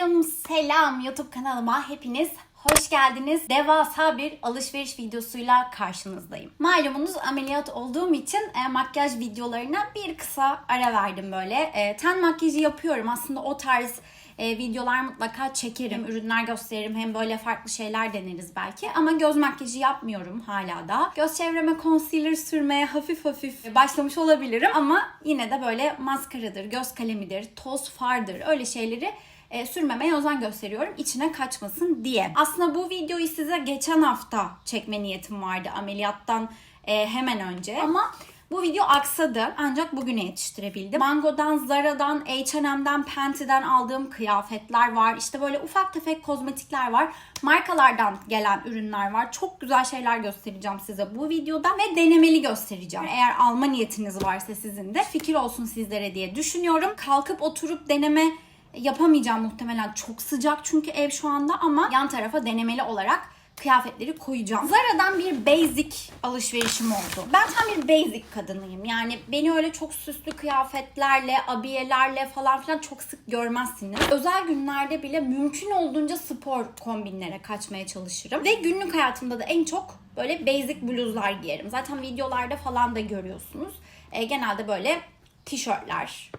Canlarım selam YouTube kanalıma hepiniz hoş geldiniz. Devasa bir alışveriş videosuyla karşınızdayım. Malumunuz ameliyat olduğum için e, makyaj videolarına bir kısa ara verdim böyle. E, ten makyajı yapıyorum aslında o tarz e, videolar mutlaka çekerim, ürünler gösteririm. Hem böyle farklı şeyler deneriz belki. Ama göz makyajı yapmıyorum hala da. Göz çevreme concealer sürmeye hafif hafif başlamış olabilirim. Ama yine de böyle maskaradır, göz kalemidir, toz fardır öyle şeyleri e, sürmemeye özen gösteriyorum içine kaçmasın diye. Aslında bu videoyu size geçen hafta çekme niyetim vardı ameliyattan e, hemen önce. Ama bu video aksadı ancak bugüne yetiştirebildim. Mango'dan, Zara'dan, H&M'den, Penti'den aldığım kıyafetler var. İşte böyle ufak tefek kozmetikler var. Markalardan gelen ürünler var. Çok güzel şeyler göstereceğim size bu videoda ve denemeli göstereceğim. Eğer alma niyetiniz varsa sizin de fikir olsun sizlere diye düşünüyorum. Kalkıp oturup deneme yapamayacağım muhtemelen çok sıcak çünkü ev şu anda ama yan tarafa denemeli olarak kıyafetleri koyacağım. Zara'dan bir basic alışverişim oldu. Ben tam bir basic kadınıyım. Yani beni öyle çok süslü kıyafetlerle, abiyelerle falan filan çok sık görmezsiniz. Özel günlerde bile mümkün olduğunca spor kombinlere kaçmaya çalışırım. Ve günlük hayatımda da en çok böyle basic bluzlar giyerim. Zaten videolarda falan da görüyorsunuz. E, genelde böyle tişörtler,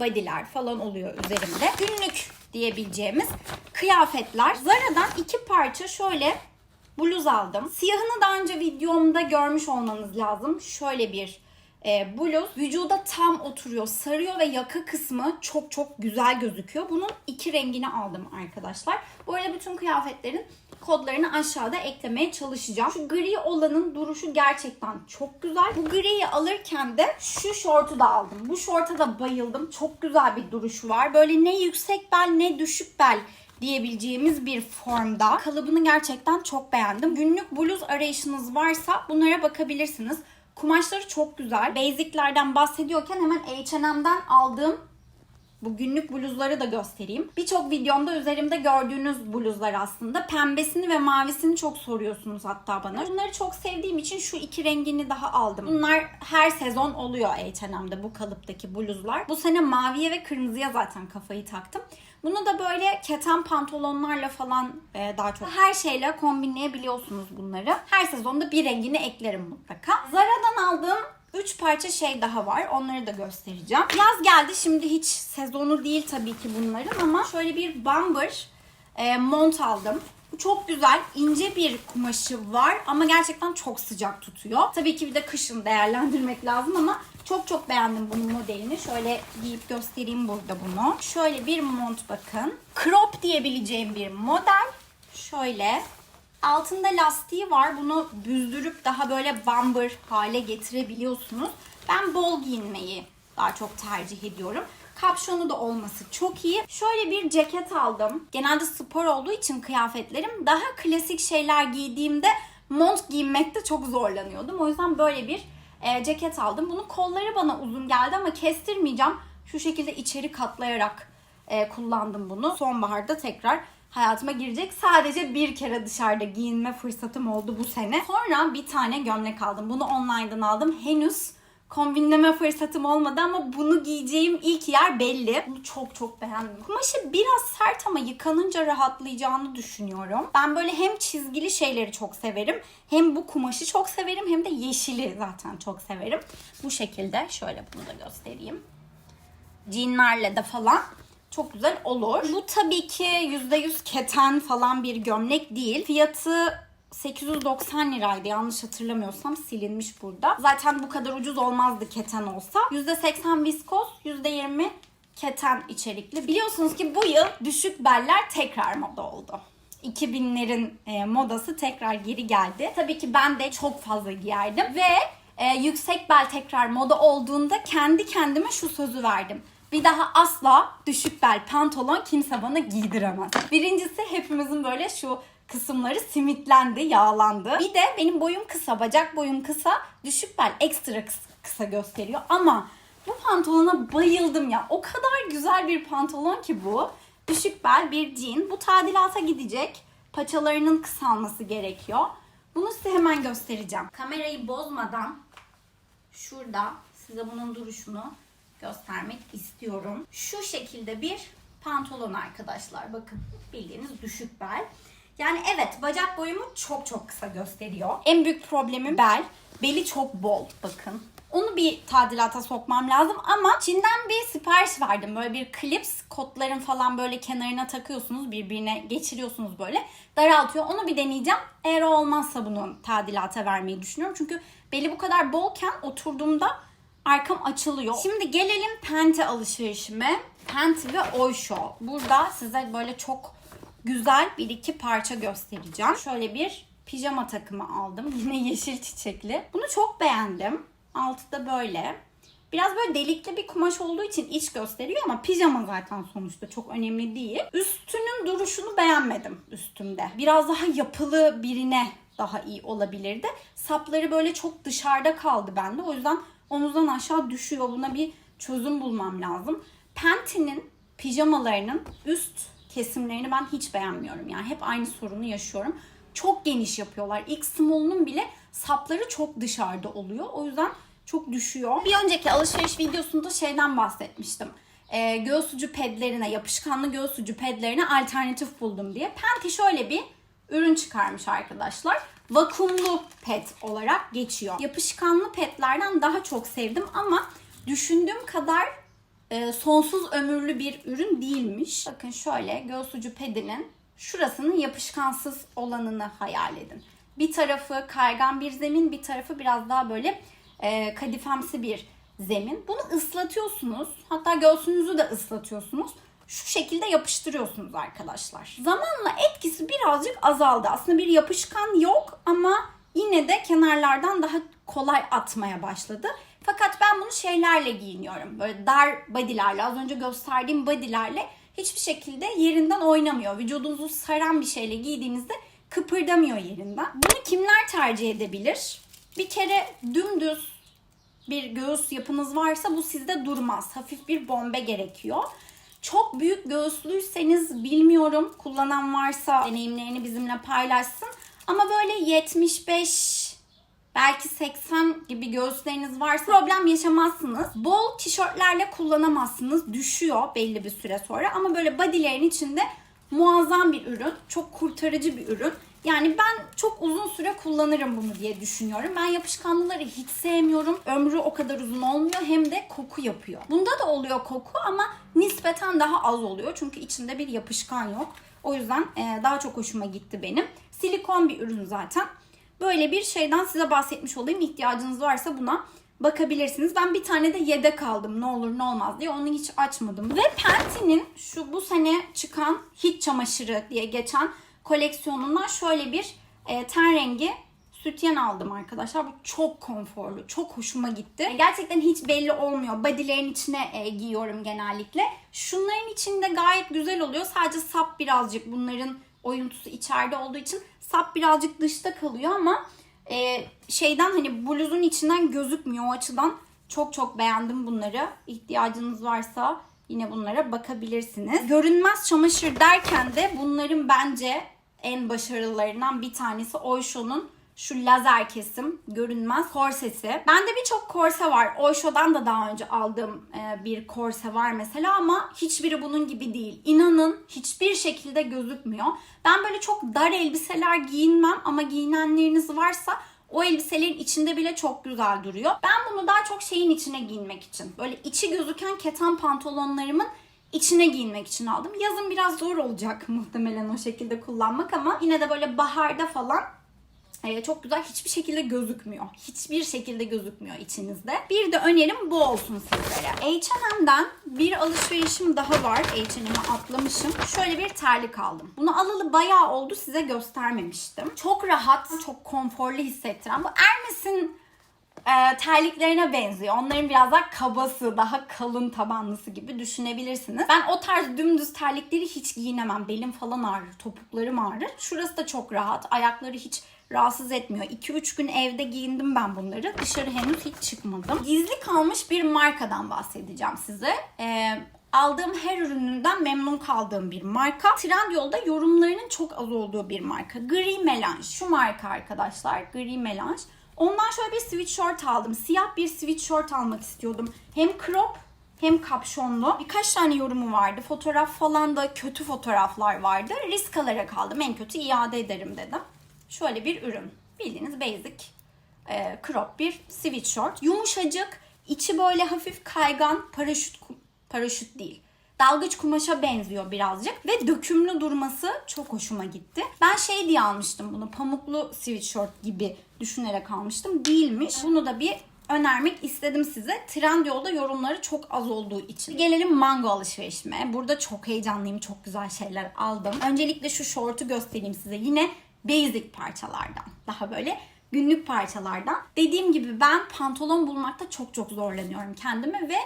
body'ler falan oluyor üzerimde. Günlük diyebileceğimiz kıyafetler. Zara'dan iki parça şöyle bluz aldım. Siyahını daha önce videomda görmüş olmanız lazım. Şöyle bir e, bluz. Vücuda tam oturuyor, sarıyor ve yaka kısmı çok çok güzel gözüküyor. Bunun iki rengini aldım arkadaşlar. Bu arada bütün kıyafetlerin kodlarını aşağıda eklemeye çalışacağım. Şu gri olanın duruşu gerçekten çok güzel. Bu griyi alırken de şu şortu da aldım. Bu şorta da bayıldım. Çok güzel bir duruşu var. Böyle ne yüksek bel ne düşük bel diyebileceğimiz bir formda. Kalıbını gerçekten çok beğendim. Günlük bluz arayışınız varsa bunlara bakabilirsiniz. Kumaşları çok güzel. Basic'lerden bahsediyorken hemen H&M'den aldığım bu günlük bluzları da göstereyim. Birçok videomda üzerimde gördüğünüz bluzlar aslında. Pembesini ve mavisini çok soruyorsunuz hatta bana. Bunları çok sevdiğim için şu iki rengini daha aldım. Bunlar her sezon oluyor H&M'de bu kalıptaki bluzlar. Bu sene maviye ve kırmızıya zaten kafayı taktım. Bunu da böyle keten pantolonlarla falan e, daha çok her şeyle kombinleyebiliyorsunuz bunları. Her sezonda bir rengini eklerim mutlaka. Zara'dan aldığım 3 parça şey daha var. Onları da göstereceğim. Yaz geldi. Şimdi hiç sezonu değil tabii ki bunların ama şöyle bir bomber e, mont aldım. Çok güzel. ince bir kumaşı var ama gerçekten çok sıcak tutuyor. Tabii ki bir de kışın değerlendirmek lazım ama çok çok beğendim bunun modelini. Şöyle giyip göstereyim burada bunu. Şöyle bir mont bakın. Crop diyebileceğim bir model. Şöyle Altında lastiği var. Bunu büzdürüp daha böyle bomber hale getirebiliyorsunuz. Ben bol giyinmeyi daha çok tercih ediyorum. Kapşonu da olması çok iyi. Şöyle bir ceket aldım. Genelde spor olduğu için kıyafetlerim daha klasik şeyler giydiğimde mont giymekte çok zorlanıyordum. O yüzden böyle bir e, ceket aldım. Bunun kolları bana uzun geldi ama kestirmeyeceğim. Şu şekilde içeri katlayarak e, kullandım bunu. Sonbaharda tekrar hayatıma girecek. Sadece bir kere dışarıda giyinme fırsatım oldu bu sene. Sonra bir tane gömlek aldım. Bunu online'dan aldım. Henüz kombinleme fırsatım olmadı ama bunu giyeceğim ilk yer belli. Bunu çok çok beğendim. Kumaşı biraz sert ama yıkanınca rahatlayacağını düşünüyorum. Ben böyle hem çizgili şeyleri çok severim. Hem bu kumaşı çok severim hem de yeşili zaten çok severim. Bu şekilde şöyle bunu da göstereyim. Jeanlerle de falan çok güzel olur. Bu tabii ki %100 keten falan bir gömlek değil. Fiyatı 890 liraydı yanlış hatırlamıyorsam silinmiş burada. Zaten bu kadar ucuz olmazdı keten olsa. %80 viskoz, %20 keten içerikli. Biliyorsunuz ki bu yıl düşük beller tekrar moda oldu. 2000'lerin e, modası tekrar geri geldi. Tabii ki ben de çok fazla giyerdim ve e, yüksek bel tekrar moda olduğunda kendi kendime şu sözü verdim. Bir daha asla düşük bel pantolon kimse bana giydiremez. Birincisi hepimizin böyle şu kısımları simitlendi, yağlandı. Bir de benim boyum kısa, bacak boyum kısa, düşük bel ekstra kısa gösteriyor. Ama bu pantolona bayıldım ya. O kadar güzel bir pantolon ki bu. Düşük bel bir jean. Bu tadilata gidecek. Paçalarının kısalması gerekiyor. Bunu size hemen göstereceğim. Kamerayı bozmadan şurada size bunun duruşunu göstermek istiyorum. Şu şekilde bir pantolon arkadaşlar. Bakın bildiğiniz düşük bel. Yani evet bacak boyumu çok çok kısa gösteriyor. En büyük problemim bel. Beli çok bol bakın. Onu bir tadilata sokmam lazım ama Çin'den bir sipariş verdim. Böyle bir klips kotların falan böyle kenarına takıyorsunuz birbirine geçiriyorsunuz böyle daraltıyor. Onu bir deneyeceğim. Eğer olmazsa bunu tadilata vermeyi düşünüyorum. Çünkü beli bu kadar bolken oturduğumda arkam açılıyor. Şimdi gelelim Pente alışverişime. Pente ve Oysho. Burada size böyle çok güzel bir iki parça göstereceğim. Şöyle bir pijama takımı aldım. Yine yeşil çiçekli. Bunu çok beğendim. Altı da böyle. Biraz böyle delikli bir kumaş olduğu için iç gösteriyor ama pijama zaten sonuçta çok önemli değil. Üstünün duruşunu beğenmedim üstümde. Biraz daha yapılı birine daha iyi olabilirdi. Sapları böyle çok dışarıda kaldı bende. O yüzden omuzdan aşağı düşüyor. Buna bir çözüm bulmam lazım. Pente'nin pijamalarının üst kesimlerini ben hiç beğenmiyorum. Yani hep aynı sorunu yaşıyorum. Çok geniş yapıyorlar. X small'unun bile sapları çok dışarıda oluyor. O yüzden çok düşüyor. Bir önceki alışveriş videosunda şeyden bahsetmiştim. Ee, göğüs ucu pedlerine, yapışkanlı göğüs ucu pedlerine alternatif buldum diye. Penti şöyle bir ürün çıkarmış arkadaşlar. Vakumlu pet olarak geçiyor. Yapışkanlı petlerden daha çok sevdim ama düşündüğüm kadar e, sonsuz ömürlü bir ürün değilmiş. Bakın şöyle göğüs ucu pedinin şurasının yapışkansız olanını hayal edin. Bir tarafı kaygan bir zemin, bir tarafı biraz daha böyle e, kadifemsi bir zemin. Bunu ıslatıyorsunuz. Hatta göğsünüzü de ıslatıyorsunuz. Şu şekilde yapıştırıyorsunuz arkadaşlar. Zamanla etkisi birazcık azaldı. Aslında bir yapışkan yok ama yine de kenarlardan daha kolay atmaya başladı. Fakat ben bunu şeylerle giyiniyorum. Böyle dar body'lerle, az önce gösterdiğim body'lerle hiçbir şekilde yerinden oynamıyor. Vücudunuzu saran bir şeyle giydiğinizde kıpırdamıyor yerinden. Bunu kimler tercih edebilir? Bir kere dümdüz bir göğüs yapınız varsa bu sizde durmaz. Hafif bir bombe gerekiyor. Çok büyük göğüslüyseniz bilmiyorum kullanan varsa deneyimlerini bizimle paylaşsın. Ama böyle 75 belki 80 gibi göğüsleriniz varsa problem yaşamazsınız. Bol tişörtlerle kullanamazsınız. Düşüyor belli bir süre sonra ama böyle bodylerin içinde muazzam bir ürün. Çok kurtarıcı bir ürün. Yani ben çok uzun süre kullanırım bunu diye düşünüyorum. Ben yapışkanlıları hiç sevmiyorum. Ömrü o kadar uzun olmuyor hem de koku yapıyor. Bunda da oluyor koku ama nispeten daha az oluyor. Çünkü içinde bir yapışkan yok. O yüzden e, daha çok hoşuma gitti benim. Silikon bir ürün zaten. Böyle bir şeyden size bahsetmiş olayım. İhtiyacınız varsa buna bakabilirsiniz. Ben bir tane de yedek aldım ne olur ne olmaz diye onu hiç açmadım. Ve Penti'nin şu bu sene çıkan hit çamaşırı diye geçen koleksiyonundan şöyle bir e, ten rengi sütyen aldım arkadaşlar. Bu çok konforlu, çok hoşuma gitti. E, Gerçekten hiç belli olmuyor. Body'lerin içine e, giyiyorum genellikle. Şunların içinde gayet güzel oluyor. Sadece sap birazcık bunların oyuntusu içeride olduğu için sap birazcık dışta kalıyor ama e, şeyden hani bluzun içinden gözükmüyor o açıdan çok çok beğendim bunları. İhtiyacınız varsa yine bunlara bakabilirsiniz. Görünmez çamaşır derken de bunların bence en başarılılarından bir tanesi Oysho'nun şu lazer kesim görünmez korsesi. Bende birçok korse var. Oysho'dan da daha önce aldığım e, bir korse var mesela ama hiçbiri bunun gibi değil. İnanın hiçbir şekilde gözükmüyor. Ben böyle çok dar elbiseler giyinmem ama giyinenleriniz varsa o elbiselerin içinde bile çok güzel duruyor. Ben bunu daha çok şeyin içine giyinmek için. Böyle içi gözüken keten pantolonlarımın içine giyinmek için aldım. Yazın biraz zor olacak muhtemelen o şekilde kullanmak ama yine de böyle baharda falan e, çok güzel hiçbir şekilde gözükmüyor. Hiçbir şekilde gözükmüyor içinizde. Bir de önerim bu olsun sizlere. H&M'den bir alışverişim daha var. H&M'e atlamışım. Şöyle bir terlik aldım. Bunu alalı bayağı oldu size göstermemiştim. Çok rahat, çok konforlu hissettiren. Bu Hermes'in e, terliklerine benziyor. Onların biraz daha kabası, daha kalın tabanlısı gibi düşünebilirsiniz. Ben o tarz dümdüz terlikleri hiç giyinemem. Belim falan ağrır, topuklarım ağrır. Şurası da çok rahat. Ayakları hiç rahatsız etmiyor. 2-3 gün evde giyindim ben bunları. Dışarı henüz hiç çıkmadım. Gizli kalmış bir markadan bahsedeceğim size. Ee, aldığım her ürününden memnun kaldığım bir marka. Trendyol'da yorumlarının çok az olduğu bir marka. Gri Melange. Şu marka arkadaşlar. Gri Melange. Ondan şöyle bir sweatshirt aldım. Siyah bir sweatshirt almak istiyordum. Hem crop hem kapşonlu. Birkaç tane yorumu vardı. Fotoğraf falan da kötü fotoğraflar vardı. Risk alarak aldım. En kötü iade ederim dedim. Şöyle bir ürün. Bildiğiniz basic e, crop bir sweatshirt. Yumuşacık, içi böyle hafif kaygan, paraşüt paraşüt değil. Dalgıç kumaşa benziyor birazcık ve dökümlü durması çok hoşuma gitti. Ben şey diye almıştım bunu pamuklu sweatshirt gibi düşünerek almıştım. Değilmiş. Bunu da bir önermek istedim size. Trendyol'da yorumları çok az olduğu için. Gelelim mango alışverişime. Burada çok heyecanlıyım. Çok güzel şeyler aldım. Öncelikle şu şortu göstereyim size. Yine basic parçalardan. Daha böyle günlük parçalardan. Dediğim gibi ben pantolon bulmakta çok çok zorlanıyorum kendime ve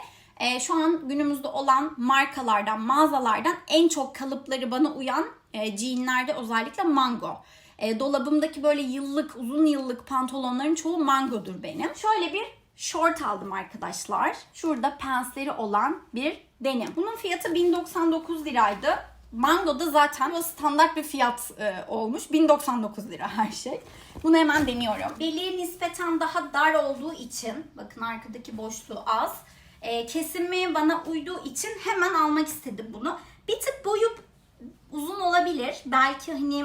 e, şu an günümüzde olan markalardan, mağazalardan en çok kalıpları bana uyan e, jeanlerde özellikle mango. E, dolabımdaki böyle yıllık, uzun yıllık pantolonların çoğu mangodur benim. Şöyle bir short aldım arkadaşlar. Şurada pensleri olan bir denim. Bunun fiyatı 1099 liraydı. Mango'da zaten o standart bir fiyat e, olmuş. 1099 lira her şey. Bunu hemen deniyorum. Beli nispeten daha dar olduğu için, bakın arkadaki boşluğu az. E, kesimi bana uyduğu için hemen almak istedim bunu. Bir tık boyu uzun olabilir. Belki hani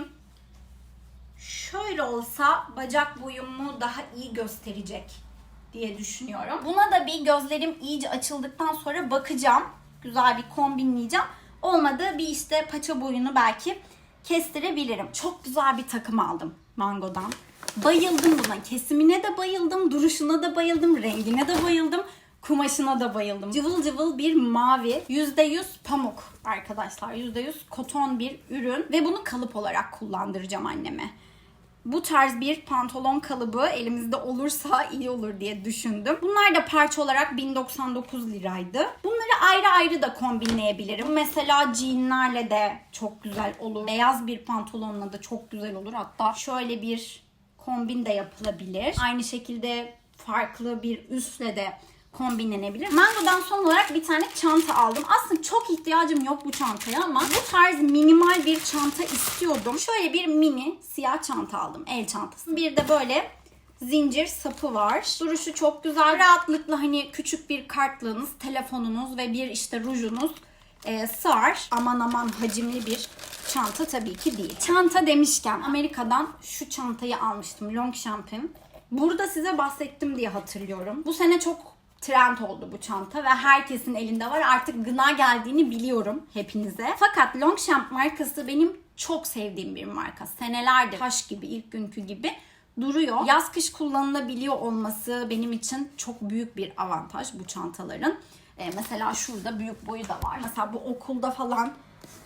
şöyle olsa bacak boyumu daha iyi gösterecek diye düşünüyorum. Buna da bir gözlerim iyice açıldıktan sonra bakacağım. Güzel bir kombinleyeceğim. Olmadı bir işte paça boyunu belki kestirebilirim. Çok güzel bir takım aldım Mango'dan. Bayıldım buna. Kesimine de bayıldım, duruşuna da bayıldım, rengine de bayıldım. Kumaşına da bayıldım. Cıvıl cıvıl bir mavi. %100 pamuk arkadaşlar. %100 koton bir ürün. Ve bunu kalıp olarak kullandıracağım anneme bu tarz bir pantolon kalıbı elimizde olursa iyi olur diye düşündüm. Bunlar da parça olarak 1099 liraydı. Bunları ayrı ayrı da kombinleyebilirim. Mesela jeanlerle de çok güzel olur. Beyaz bir pantolonla da çok güzel olur. Hatta şöyle bir kombin de yapılabilir. Aynı şekilde farklı bir üstle de kombinlenebilir. Mango'dan son olarak bir tane çanta aldım. Aslında çok ihtiyacım yok bu çantaya ama bu tarz minimal bir çanta istiyordum. Şöyle bir mini siyah çanta aldım. El çantası. Bir de böyle zincir sapı var. Duruşu çok güzel. Rahatlıkla hani küçük bir kartlığınız, telefonunuz ve bir işte rujunuz e, sığar. Aman aman hacimli bir çanta tabii ki değil. Çanta demişken Amerika'dan şu çantayı almıştım. Longchamp'in. Burada size bahsettim diye hatırlıyorum. Bu sene çok trend oldu bu çanta ve herkesin elinde var. Artık gına geldiğini biliyorum hepinize. Fakat Longchamp markası benim çok sevdiğim bir marka. Senelerdir taş gibi ilk günkü gibi duruyor. Yaz kış kullanılabiliyor olması benim için çok büyük bir avantaj bu çantaların. Ee, mesela şurada büyük boyu da var. Mesela bu okulda falan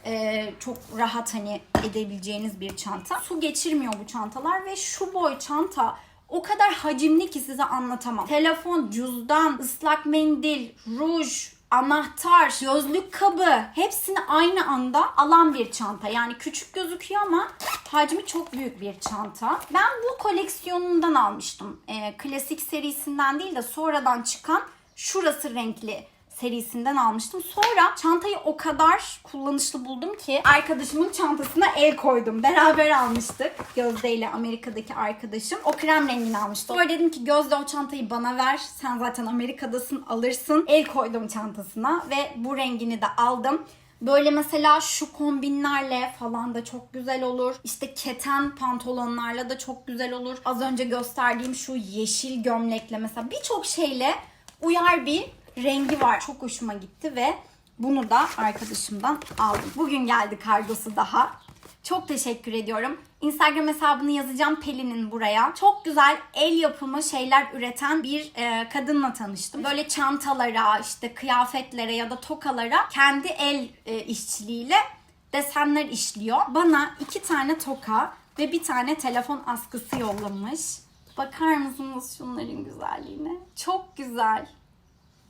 e, çok rahat hani edebileceğiniz bir çanta. Su geçirmiyor bu çantalar ve şu boy çanta o kadar hacimli ki size anlatamam. Telefon, cüzdan, ıslak mendil, ruj, anahtar, gözlük kabı hepsini aynı anda alan bir çanta. Yani küçük gözüküyor ama hacmi çok büyük bir çanta. Ben bu koleksiyonundan almıştım. Ee, klasik serisinden değil de sonradan çıkan şurası renkli serisinden almıştım. Sonra çantayı o kadar kullanışlı buldum ki arkadaşımın çantasına el koydum. Beraber almıştık. Gözde ile Amerika'daki arkadaşım. O krem rengini almıştı. Sonra dedim ki Gözde o çantayı bana ver. Sen zaten Amerika'dasın alırsın. El koydum çantasına ve bu rengini de aldım. Böyle mesela şu kombinlerle falan da çok güzel olur. İşte keten pantolonlarla da çok güzel olur. Az önce gösterdiğim şu yeşil gömlekle mesela birçok şeyle uyar bir rengi var. Çok hoşuma gitti ve bunu da arkadaşımdan aldım. Bugün geldi kargosu daha. Çok teşekkür ediyorum. Instagram hesabını yazacağım Pelin'in buraya. Çok güzel el yapımı şeyler üreten bir e, kadınla tanıştım. Böyle çantalara, işte kıyafetlere ya da tokalara kendi el e, işçiliğiyle desenler işliyor. Bana iki tane toka ve bir tane telefon askısı yollamış. Bakar mısınız şunların güzelliğine? Çok güzel.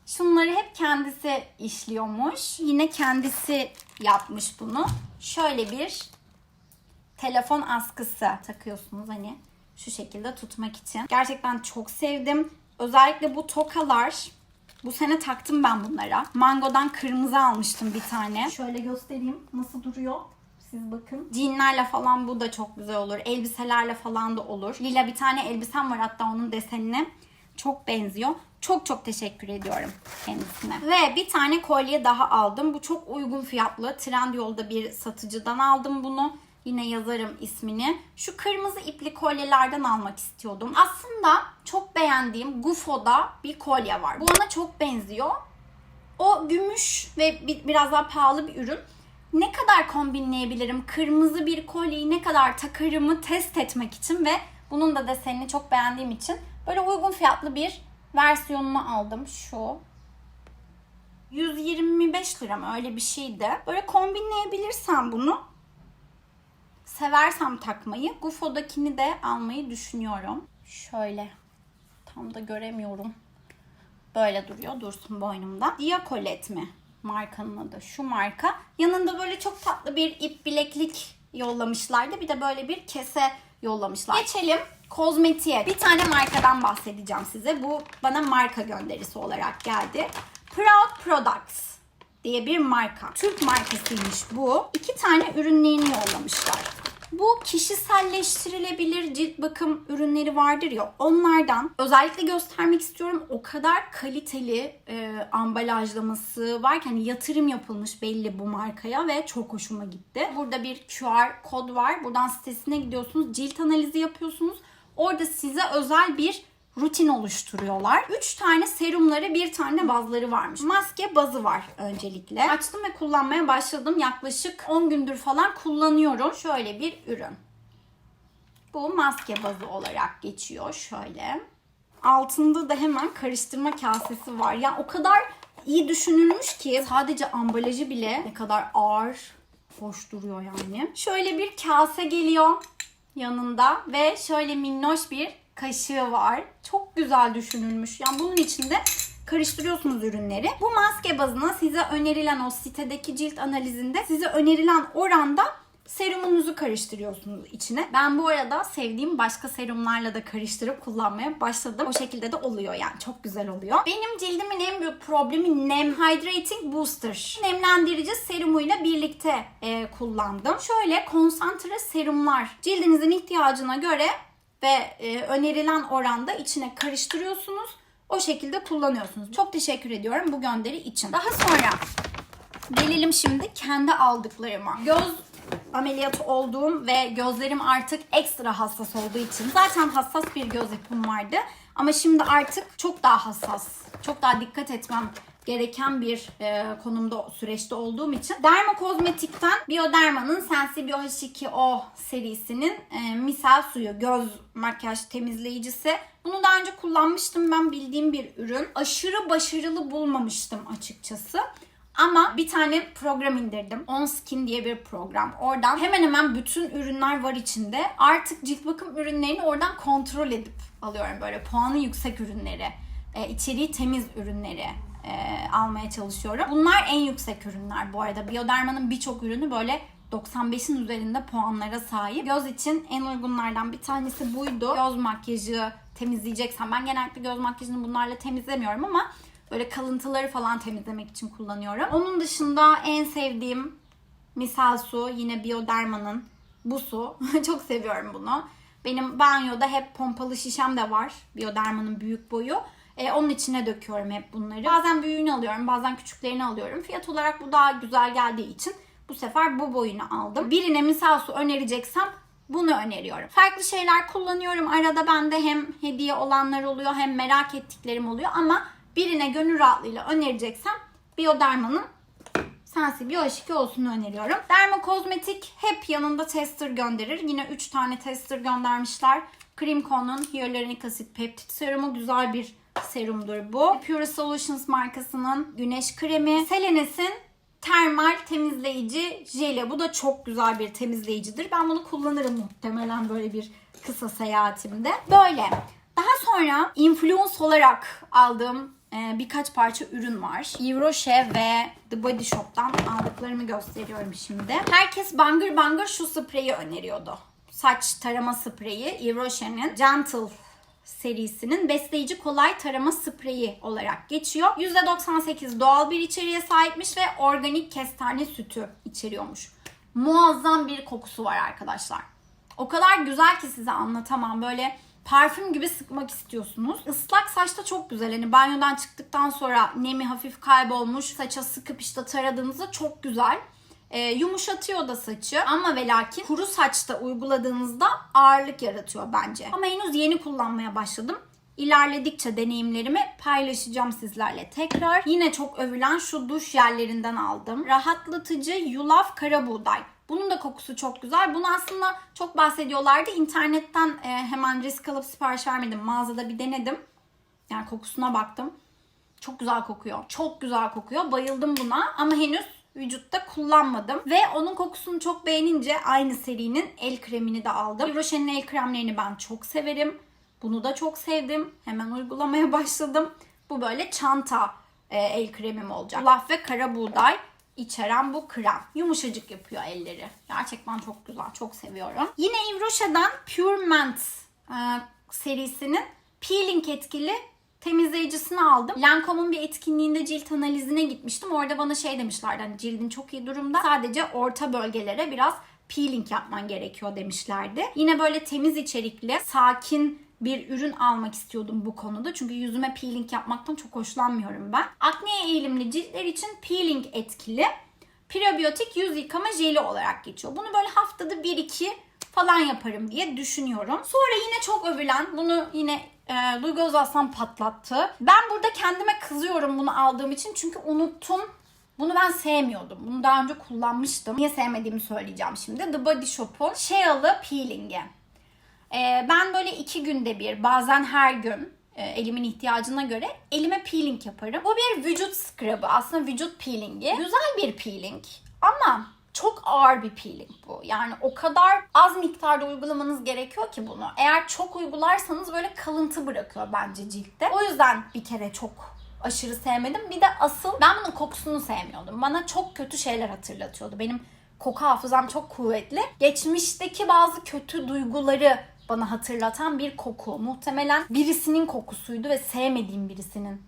Şunları hep kendisi işliyormuş. Yine kendisi yapmış bunu. Şöyle bir telefon askısı takıyorsunuz hani şu şekilde tutmak için. Gerçekten çok sevdim. Özellikle bu tokalar bu sene taktım ben bunlara. Mango'dan kırmızı almıştım bir tane. Şöyle göstereyim nasıl duruyor. Siz bakın. Jeanlerle falan bu da çok güzel olur. Elbiselerle falan da olur. Lila bir tane elbisem var hatta onun desenini Çok benziyor. Çok çok teşekkür ediyorum kendisine. Ve bir tane kolye daha aldım. Bu çok uygun fiyatlı. Trendyol'da bir satıcıdan aldım bunu. Yine yazarım ismini. Şu kırmızı ipli kolyelerden almak istiyordum. Aslında çok beğendiğim Gufo'da bir kolye var. Bu ona çok benziyor. O gümüş ve bir, biraz daha pahalı bir ürün. Ne kadar kombinleyebilirim? Kırmızı bir kolyeyi ne kadar takarımı test etmek için ve bunun da desenini çok beğendiğim için böyle uygun fiyatlı bir versiyonunu aldım. Şu 125 lira mı öyle bir şeydi. Böyle kombinleyebilirsem bunu seversem takmayı Gufo'dakini de almayı düşünüyorum. Şöyle tam da göremiyorum. Böyle duruyor. Dursun boynumda. Diakolet mi? Markanın adı. Şu marka. Yanında böyle çok tatlı bir ip bileklik yollamışlardı. Bir de böyle bir kese yollamışlar. Geçelim kozmetiğe. Bir tane markadan bahsedeceğim size. Bu bana marka gönderisi olarak geldi. Proud Products diye bir marka. Türk markasıymış bu. İki tane ürünlerini yollamışlar. Bu kişiselleştirilebilir cilt bakım ürünleri vardır ya onlardan özellikle göstermek istiyorum. O kadar kaliteli e, ambalajlaması var ki hani yatırım yapılmış belli bu markaya ve çok hoşuma gitti. Burada bir QR kod var. Buradan sitesine gidiyorsunuz. Cilt analizi yapıyorsunuz. Orada size özel bir rutin oluşturuyorlar. 3 tane serumları, bir tane bazları varmış. Maske bazı var öncelikle. Açtım ve kullanmaya başladım. Yaklaşık 10 gündür falan kullanıyorum. Şöyle bir ürün. Bu maske bazı olarak geçiyor şöyle. Altında da hemen karıştırma kasesi var. Yani o kadar iyi düşünülmüş ki sadece ambalajı bile ne kadar ağır, hoş duruyor yani. Şöyle bir kase geliyor yanında ve şöyle minnoş bir kaşığı var. Çok güzel düşünülmüş. Yani bunun içinde karıştırıyorsunuz ürünleri. Bu maske bazına size önerilen o sitedeki cilt analizinde size önerilen oranda serumunuzu karıştırıyorsunuz içine. Ben bu arada sevdiğim başka serumlarla da karıştırıp kullanmaya başladım. O şekilde de oluyor yani. Çok güzel oluyor. Benim cildimin en büyük problemi nem Hydrating Booster. Nemlendirici serumuyla birlikte e, kullandım. Şöyle konsantre serumlar cildinizin ihtiyacına göre ve e, önerilen oranda içine karıştırıyorsunuz. O şekilde kullanıyorsunuz. Çok teşekkür ediyorum bu gönderi için. Daha sonra gelelim şimdi kendi aldıklarıma. Göz ameliyatı olduğum ve gözlerim artık ekstra hassas olduğu için zaten hassas bir göz yapım vardı. Ama şimdi artık çok daha hassas, çok daha dikkat etmem gereken bir e, konumda süreçte olduğum için Derma Kozmetik'ten Bioderma'nın Sensibio H2O serisinin e, misal suyu göz makyaj temizleyicisi. Bunu daha önce kullanmıştım ben bildiğim bir ürün. Aşırı başarılı bulmamıştım açıkçası. Ama bir tane program indirdim. On Skin diye bir program. Oradan hemen hemen bütün ürünler var içinde. Artık cilt bakım ürünlerini oradan kontrol edip alıyorum. Böyle puanı yüksek ürünleri, e, içeriği temiz ürünleri e, almaya çalışıyorum. Bunlar en yüksek ürünler bu arada. Bioderma'nın birçok ürünü böyle 95'in üzerinde puanlara sahip. Göz için en uygunlardan bir tanesi buydu. Göz makyajı temizleyeceksem ben genellikle göz makyajını bunlarla temizlemiyorum ama böyle kalıntıları falan temizlemek için kullanıyorum. Onun dışında en sevdiğim misal su yine Bioderma'nın bu su. Çok seviyorum bunu. Benim banyoda hep pompalı şişem de var. Bioderma'nın büyük boyu. E, onun içine döküyorum hep bunları. Bazen büyüğünü alıyorum, bazen küçüklerini alıyorum. Fiyat olarak bu daha güzel geldiği için bu sefer bu boyunu aldım. Birine misal su önereceksem bunu öneriyorum. Farklı şeyler kullanıyorum. Arada bende hem hediye olanlar oluyor hem merak ettiklerim oluyor ama birine gönül rahatlığıyla önereceksem Bioderma'nın Sensibio H2 olsun öneriyorum. Derma Kozmetik hep yanında tester gönderir. Yine 3 tane tester göndermişler. Creamco'nun hyaluronik asit peptit serumu güzel bir serumdur bu. Pure Solutions markasının güneş kremi. Selenes'in termal temizleyici jeli. Bu da çok güzel bir temizleyicidir. Ben bunu kullanırım muhtemelen böyle bir kısa seyahatimde. Böyle. Daha sonra influence olarak aldığım birkaç parça ürün var. Rocher ve The Body Shop'tan aldıklarımı gösteriyorum şimdi. Herkes bangır bangır şu spreyi öneriyordu. Saç tarama spreyi Yves Rocher'in Gentle serisinin besleyici kolay tarama spreyi olarak geçiyor. %98 doğal bir içeriğe sahipmiş ve organik kestane sütü içeriyormuş. Muazzam bir kokusu var arkadaşlar. O kadar güzel ki size anlatamam. Böyle parfüm gibi sıkmak istiyorsunuz. Islak saçta çok güzel. Hani banyodan çıktıktan sonra nemi hafif kaybolmuş. Saça sıkıp işte taradığınızda çok güzel. Ee, yumuşatıyor da saçı ama ve lakin kuru saçta uyguladığınızda ağırlık yaratıyor bence. Ama henüz yeni kullanmaya başladım. İlerledikçe deneyimlerimi paylaşacağım sizlerle tekrar. Yine çok övülen şu duş yerlerinden aldım. Rahatlatıcı yulaf kara buğday. Bunun da kokusu çok güzel. Bunu aslında çok bahsediyorlardı. İnternetten e, hemen risk alıp sipariş vermedim. Mağazada bir denedim. Yani kokusuna baktım. Çok güzel kokuyor. Çok güzel kokuyor. Bayıldım buna ama henüz vücutta kullanmadım. Ve onun kokusunu çok beğenince aynı serinin el kremini de aldım. Yves Rocher'in el kremlerini ben çok severim. Bunu da çok sevdim. Hemen uygulamaya başladım. Bu böyle çanta e, el kremim olacak. Laf ve kara buğday içeren bu krem. Yumuşacık yapıyor elleri. Gerçekten çok güzel. Çok seviyorum. Yine Rocher'dan Pure Mint e, serisinin peeling etkili temizleyicisini aldım. Lancome'un bir etkinliğinde cilt analizine gitmiştim. Orada bana şey demişlerdi hani cildin çok iyi durumda. Sadece orta bölgelere biraz peeling yapman gerekiyor demişlerdi. Yine böyle temiz içerikli, sakin bir ürün almak istiyordum bu konuda. Çünkü yüzüme peeling yapmaktan çok hoşlanmıyorum ben. Akneye eğilimli ciltler için peeling etkili prebiyotik yüz yıkama jeli olarak geçiyor. Bunu böyle haftada 1-2 falan yaparım diye düşünüyorum. Sonra yine çok övülen, bunu yine e, Duygu Özaslan patlattı. Ben burada kendime kızıyorum bunu aldığım için çünkü unuttum. Bunu ben sevmiyordum. Bunu daha önce kullanmıştım. Niye sevmediğimi söyleyeceğim şimdi. The Body Shop'un Shealı Peeling'i. E, ben böyle iki günde bir, bazen her gün e, elimin ihtiyacına göre elime peeling yaparım. Bu bir vücut scrub'ı. Aslında vücut peelingi. Güzel bir peeling ama çok ağır bir peeling bu. Yani o kadar az miktarda uygulamanız gerekiyor ki bunu. Eğer çok uygularsanız böyle kalıntı bırakıyor bence ciltte. O yüzden bir kere çok aşırı sevmedim. Bir de asıl ben bunun kokusunu sevmiyordum. Bana çok kötü şeyler hatırlatıyordu. Benim koku hafızam çok kuvvetli. Geçmişteki bazı kötü duyguları bana hatırlatan bir koku. Muhtemelen birisinin kokusuydu ve sevmediğim birisinin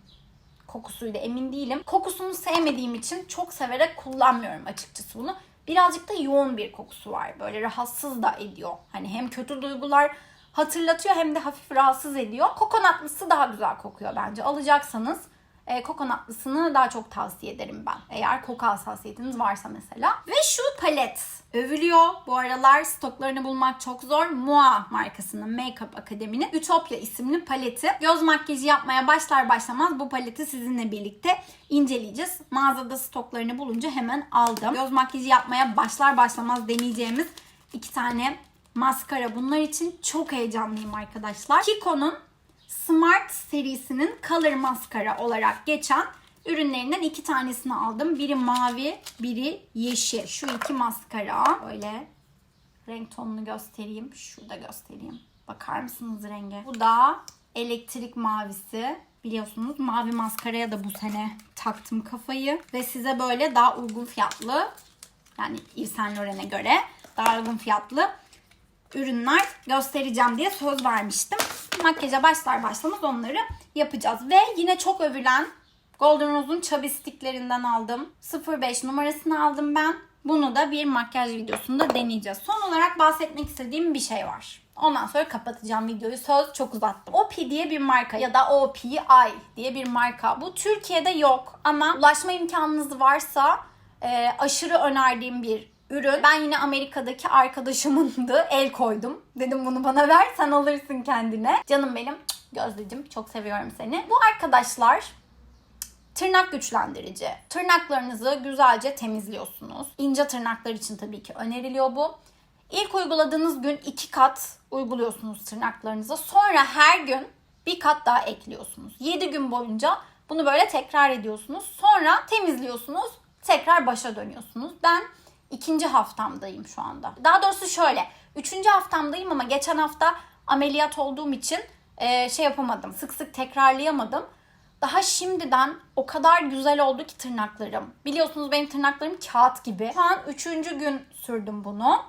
kokusuydu emin değilim. Kokusunu sevmediğim için çok severek kullanmıyorum açıkçası bunu. Birazcık da yoğun bir kokusu var. Böyle rahatsız da ediyor. Hani hem kötü duygular hatırlatıyor hem de hafif rahatsız ediyor. Kokonatlısı daha güzel kokuyor bence. Alacaksanız e, kokonatlısını daha çok tavsiye ederim ben. Eğer koku hassasiyetiniz varsa mesela. Ve şu palet övülüyor. Bu aralar stoklarını bulmak çok zor. Mua markasının Makeup Akademi'nin Ütopya isimli paleti. Göz makyajı yapmaya başlar başlamaz bu paleti sizinle birlikte inceleyeceğiz. Mağazada stoklarını bulunca hemen aldım. Göz makyajı yapmaya başlar başlamaz deneyeceğimiz iki tane maskara. Bunlar için çok heyecanlıyım arkadaşlar. Kiko'nun Smart serisinin Color Maskara olarak geçen ürünlerinden iki tanesini aldım. Biri mavi, biri yeşil. Şu iki maskara. Böyle renk tonunu göstereyim. Şurada göstereyim. Bakar mısınız renge? Bu da elektrik mavisi. Biliyorsunuz mavi maskaraya da bu sene taktım kafayı. Ve size böyle daha uygun fiyatlı yani Yves Saint Laurent'e göre daha uygun fiyatlı ürünler göstereceğim diye söz vermiştim. Makyaja başlar başlamaz onları yapacağız. Ve yine çok övülen Golden Rose'un çabi stiklerinden aldım. 05 numarasını aldım ben. Bunu da bir makyaj videosunda deneyeceğiz. Son olarak bahsetmek istediğim bir şey var. Ondan sonra kapatacağım videoyu. Söz çok uzattım. OP diye bir marka ya da OPI diye bir marka. Bu Türkiye'de yok ama ulaşma imkanınız varsa e, aşırı önerdiğim bir ürün. Ben yine Amerika'daki arkadaşımındı. El koydum. Dedim bunu bana ver sen alırsın kendine. Canım benim Gözdeciğim çok seviyorum seni. Bu arkadaşlar Tırnak güçlendirici. Tırnaklarınızı güzelce temizliyorsunuz. İnce tırnaklar için tabii ki öneriliyor bu. İlk uyguladığınız gün iki kat uyguluyorsunuz tırnaklarınıza. Sonra her gün bir kat daha ekliyorsunuz. 7 gün boyunca bunu böyle tekrar ediyorsunuz. Sonra temizliyorsunuz. Tekrar başa dönüyorsunuz. Ben ikinci haftamdayım şu anda. Daha doğrusu şöyle. Üçüncü haftamdayım ama geçen hafta ameliyat olduğum için e, şey yapamadım. Sık sık tekrarlayamadım. Daha şimdiden o kadar güzel oldu ki tırnaklarım. Biliyorsunuz benim tırnaklarım kağıt gibi. Şu an üçüncü gün sürdüm bunu.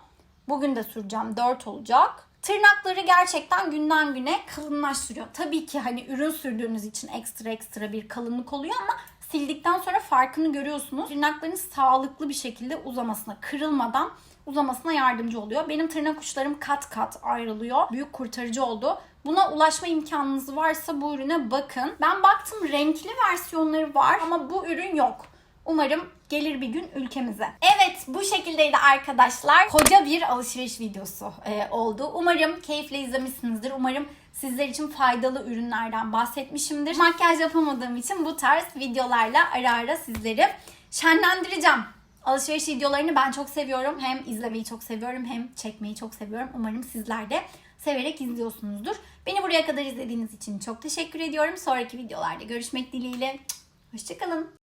Bugün de süreceğim. Dört olacak. Tırnakları gerçekten günden güne kalınlaştırıyor. Tabii ki hani ürün sürdüğünüz için ekstra ekstra bir kalınlık oluyor ama sildikten sonra farkını görüyorsunuz. Tırnaklarınız sağlıklı bir şekilde uzamasına, kırılmadan uzamasına yardımcı oluyor. Benim tırnak uçlarım kat kat ayrılıyor. Büyük kurtarıcı oldu. Buna ulaşma imkanınız varsa bu ürüne bakın. Ben baktım renkli versiyonları var ama bu ürün yok. Umarım gelir bir gün ülkemize. Evet bu şekildeydi arkadaşlar. Koca bir alışveriş videosu e, oldu. Umarım keyifle izlemişsinizdir. Umarım sizler için faydalı ürünlerden bahsetmişimdir. Makyaj yapamadığım için bu tarz videolarla ara ara sizleri şenlendireceğim. Alışveriş videolarını ben çok seviyorum. Hem izlemeyi çok seviyorum hem çekmeyi çok seviyorum. Umarım sizler de severek izliyorsunuzdur. Beni buraya kadar izlediğiniz için çok teşekkür ediyorum. Sonraki videolarda görüşmek dileğiyle. Hoşçakalın.